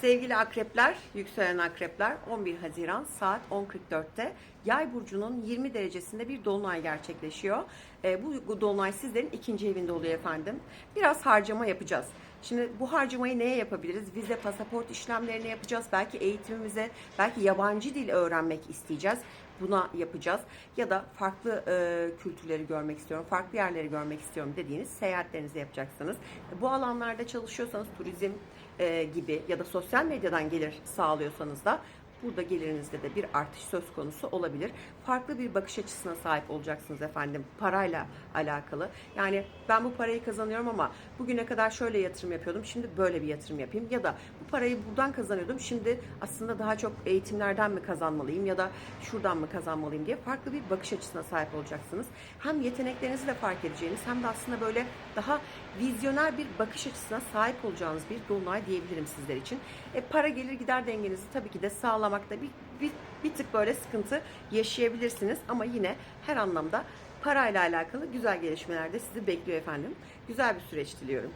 Sevgili akrepler, yükselen akrepler 11 Haziran saat 10.44'te Yay burcunun 20 derecesinde bir dolunay gerçekleşiyor. E, bu, dolunay sizlerin ikinci evinde oluyor efendim. Biraz harcama yapacağız. Şimdi bu harcamayı neye yapabiliriz? Vize, pasaport işlemlerine yapacağız. Belki eğitimimize, belki yabancı dil öğrenmek isteyeceğiz. Buna yapacağız. Ya da farklı e, kültürleri görmek istiyorum, farklı yerleri görmek istiyorum dediğiniz seyahatlerinizi yapacaksınız. Bu alanlarda çalışıyorsanız turizm e, gibi ya da sosyal medyadan gelir sağlıyorsanız da burada gelirinizde de bir artış söz konusu olabilir. Farklı bir bakış açısına sahip olacaksınız efendim parayla alakalı. Yani ben bu parayı kazanıyorum ama bugüne kadar şöyle yatırım yapıyordum. Şimdi böyle bir yatırım yapayım ya da bu parayı buradan kazanıyordum. Şimdi aslında daha çok eğitimlerden mi kazanmalıyım ya da şuradan mı kazanmalıyım diye farklı bir bakış açısına sahip olacaksınız. Hem yeteneklerinizi de fark edeceğiniz hem de aslında böyle daha vizyoner bir bakış açısına sahip olacağınız bir dolunay diyebilirim sizler için. E, para gelir gider dengenizi tabii ki de sağlamakta bir, bir, bir tık böyle sıkıntı yaşayabilirsiniz ama yine her anlamda parayla alakalı güzel gelişmeler de sizi bekliyor efendim. Güzel bir süreç diliyorum.